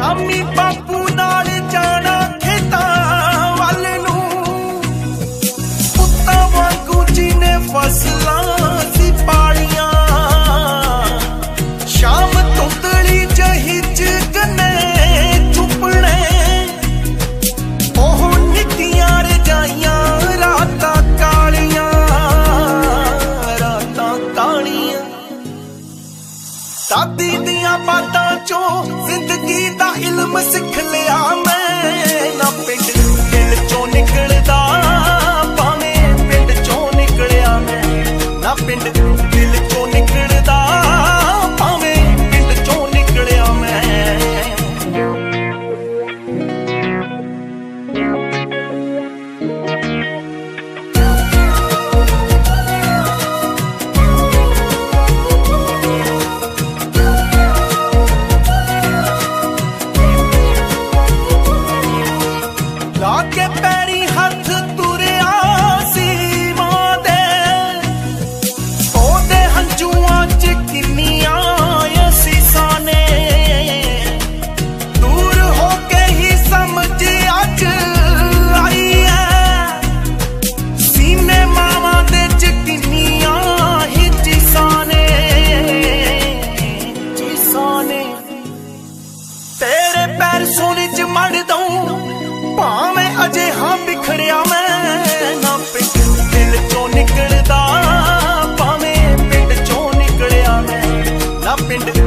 ਸ਼ਾਮੀ ਬਾਪੂ ਨਾਲ ਜਾਣਾ ਖੇਤਾਂ ਵਾਲੇ ਨੂੰ। ਪੁੱਤਾਂ ਵਾਂਗੂ ਜੀਨੇ ਫਸ electronic பெண்டு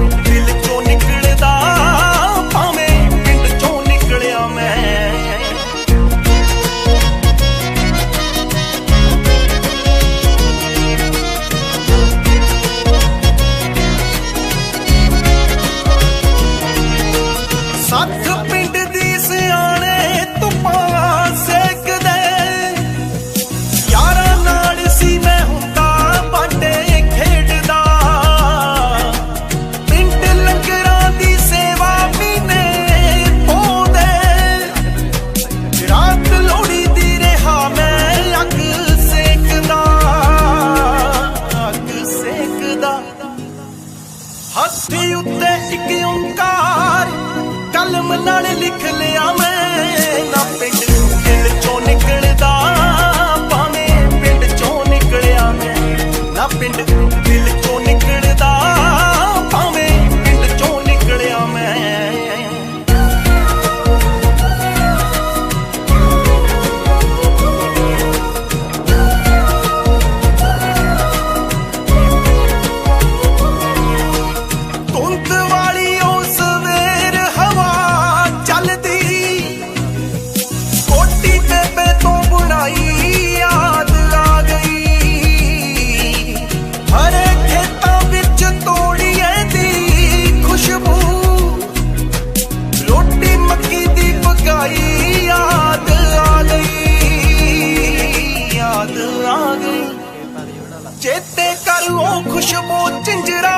ਚੇਤੇ ਕਰ ਉਹ ਖੁਸ਼ਬੂ ਚਿੰਜਰਾ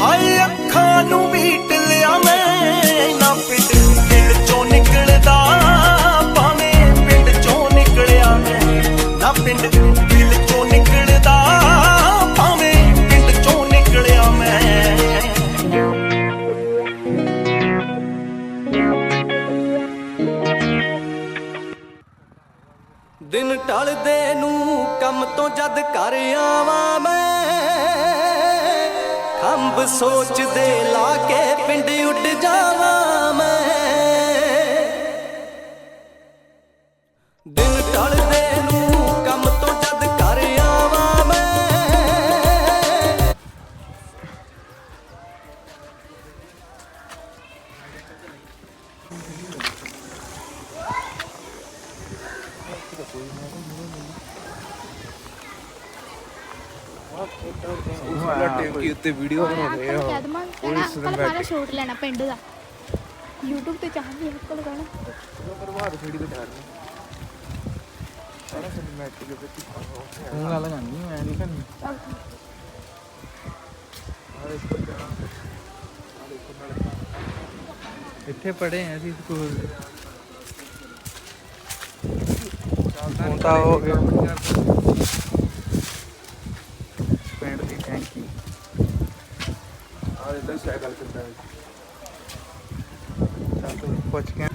ਹਾਏ ਅੱਖਾਂ ਨੂੰ ਵੀ ਟਿਲਿਆ ਮੈਂ। ਨਾ ਪਿੰਡ ਪਿੰਡ ਚੋਂ ਨਿਕਲਦਾ, ਭਾਵੇਂ ਪਿੰਡ ਚੋਂ ਨਿਕਲਿਆ ਮੈਂ। ਨਾ ਪਿੰਡ ਪਿੰਡ ਚੋਂ ਨਿਕਲਦਾ, ਭਾਵੇਂ ਪਿੰਡ ਚੋਂ ਨਿਕਲਿਆ ਮੈਂ। ਦਿਨ ਟਲਦੇ ਨੂੰ ਕੰਮ ਤੋਂ ਜਦ ਘਰ ਆਵਾਂ ਮੈਂ ਖੰਭ ਸੋਚਦੇ ਲਾ ਕੇ ਪਿੰਡ ਉੱਡ ਜਾਵਾਂ। ਉਸ ਵਾਲਾ ਟੈਂਕੀ ਉੱਤੇ ਵੀਡੀਓ ਬਣਾਉਂਦੇ ਆ ਕਦਮਾਂ ਕਹਿਣਾ ਕੱਲ ਮਾਰਾ ਸ਼ੂਟ ਲੈਣਾ ਪਿੰਡ ਦਾ YouTube ਤੇ ਚਾਹਦੀ ਅੰਕਲ ਕਹਿਣਾ ਪ੍ਰਭਾਤ ਫੇੜੀ ਬਣਾ ਰਹੇ ਸਾਰਾ ਸਿਨੇਮੈਟਿਕ ਵਿੱਚ ਤੂੰ ਗੱਲ ਕਰਨੀ ਮੈਂ ਨਹੀਂ ਕਰਨੀ ਇੱਥੇ ਪੜ੍ਹੇ ਆ ਅਸੀਂ ਸਕੂਲ ਹੁਣ ਤਾਂ ਹੋ ਗਿਆ ਪਿੰਡ ਦੀ ਟੈਂਕੀ ਆ ਇਹਦਾ ਸਾਈਕਲ ਕਿੱਦਾਂ ਚੱਲ ਤੂੰ ਪੁੱਛ ਕੇ।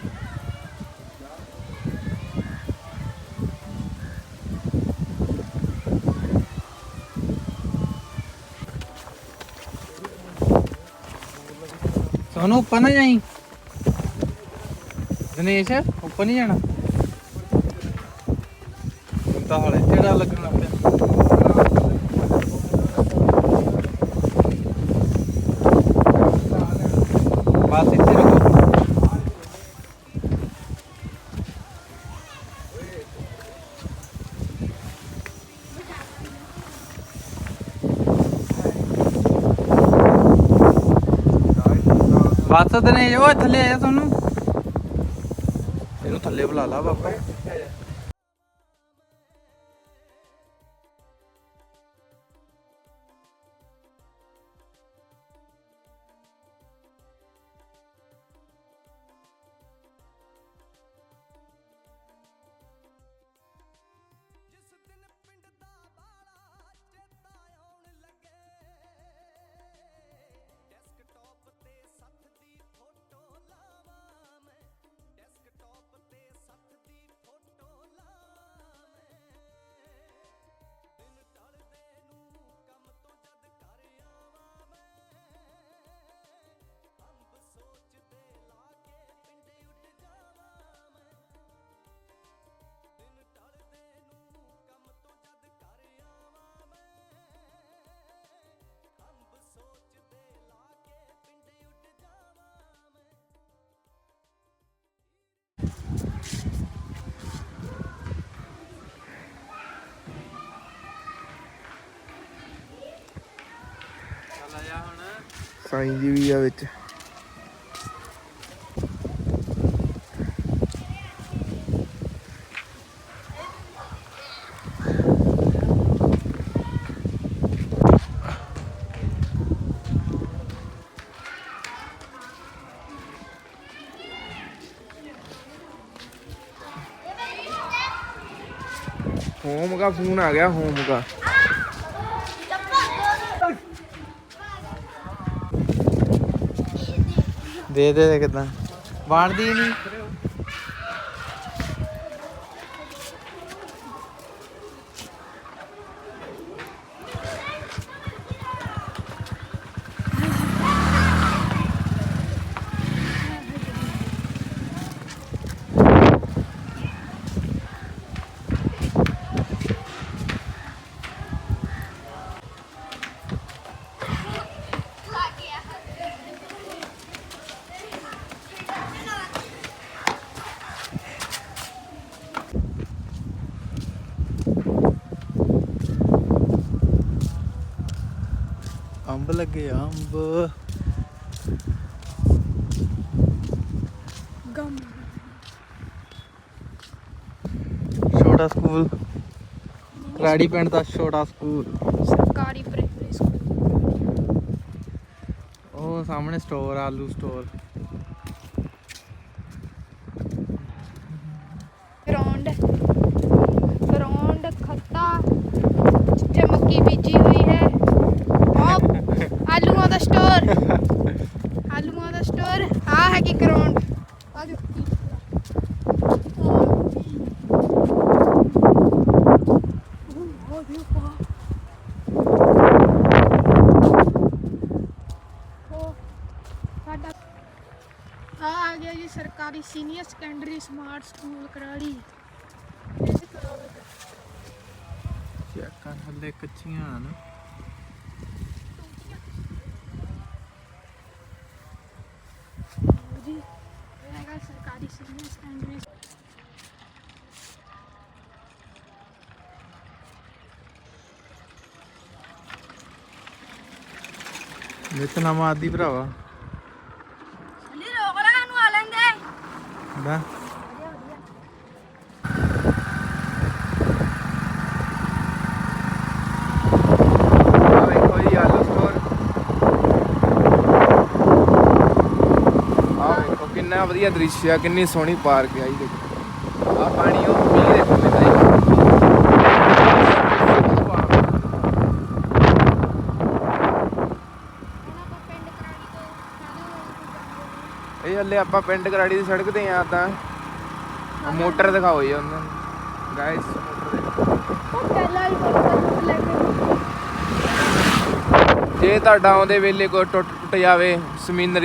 ਸੋਨੂੰ, ਉੱਪਰ ਨਾ ਜਾਈ। ਦਿਨੇਸ਼, ਉੱਪਰ ਨਹੀਂ ਜਾਣਾ। ਹੁਣ ਤਾਂ ਹਾਲੇ ਜਿਹੜਾ ਲੱਗਣ ਬਸ ਇੱਥੇ ਰੁਕੋ ਬਸ ਦਿਨੇਸ਼ ਉਹ ਥੱਲੇ ਆਇਆ ਤੁਹਾਨੂੰ। ਇਹਨੂੰ ਥੱਲੇ ਬੁਲਾ ਲਾ ਬਾਬਾ। ਸਾਈਂ ਜੀ ਵੀ ਆ ਵਿੱਚ। ਹੋਮ ਦਾ ਫੋਨ ਆ ਗਿਆ ਹੋਮ ਦਾ। ਦੇ ਦੇ ਦੇ ਕਿਦਾਂ? ਵੰਡਦੀ ਅੰਬ ਲੱਗੇ ਆ, ਅੰਬ। ਗਮ। ਛੋਟਾ ਸਕੂਲ। ਕਰਾੜੀ ਪਿੰਡ ਦਾ ਛੋਟਾ ਸਕੂਲ। ਸਰਕਾਰੀ ਪ੍ਰਾਇਮਰੀ ਸਕੂਲ ਉਹ ਸਾਹਮਣੇ ਸਟੋਰ ਆਲੂ ਸਟੋਰ ਗਰਾਊਂਡ ਗਰਾਊਂਡ ਖੱਤਾ ਜਿੱਥੇ ਮੱਕੀ ਬੀਜੀ ਹੋਈ ਹੈ ਉਹ ਆਲੂਆਂ ਦਾ ਸਟੋਰ ਆਲੂਆਂ ਦਾ ਸਟੋਰ ਆ ਹੈ ਕਿ ਗਰਾਊਂਡ ਆ ਜੋ ਸਾਡਾ ਆ ਆ ਗਿਆ ਸਰਕਾਰੀ senior secondary smart school Karari. ਚੱਕਾਂ ਥੱਲੇ ਕੱਚੀਆਂ ਹਨ। ਜੀ ਇਹ ਹੈਗਾ ਸਰਕਾਰੀ ਸੀਨੀਅਰ ਸੈਕੰਡਰੀ ਨਿਤਨਾਮ ਆਦੀ ਭਰਾਵਾ ਅਲੀ ਰੋਕ ਲਾ ਨੂੰ ਆ ਲੈਂਦੇ ਕਿੰਨਾ ਵਧੀਆ ਦ੍ਰਿਸ਼ ਆ ਕਿੰਨੀ ਸੋਹਣੀ ਪਾਰਕ ਆ ਜੀ ਦੇਖੋ। ਆ ਪਾਣੀ ਉਹ ਮੀਂਹ ਦੇਖੋ ਕਿੰਨਾ ਹੱਲੇ ਆਪਾਂ ਪਿੰਡ ਕਰਾੜੀ ਦੀ ਸੜਕ ਤੇ ਆ ਤਾਂ। ਮੋਟਰ ਦਿਖਾਓ ਜੀ ਉਹਨਾਂ। ਨੂੰ ਗਾਇਸ ਮੋਟਰ ਦੇਖੋ ਪਹਿਲਾਂ ਹੀ ਫੋਟੋ ਲੈ ਕੇ ਜੇ ਤੁਹਾਡਾ ਆਉਂਦੇ ਵੇਲੇ ਕੋਈ ਟੁੱਟ ਟੁੱਟ ਜਾਵੇ ਸਮੀਨਰੀ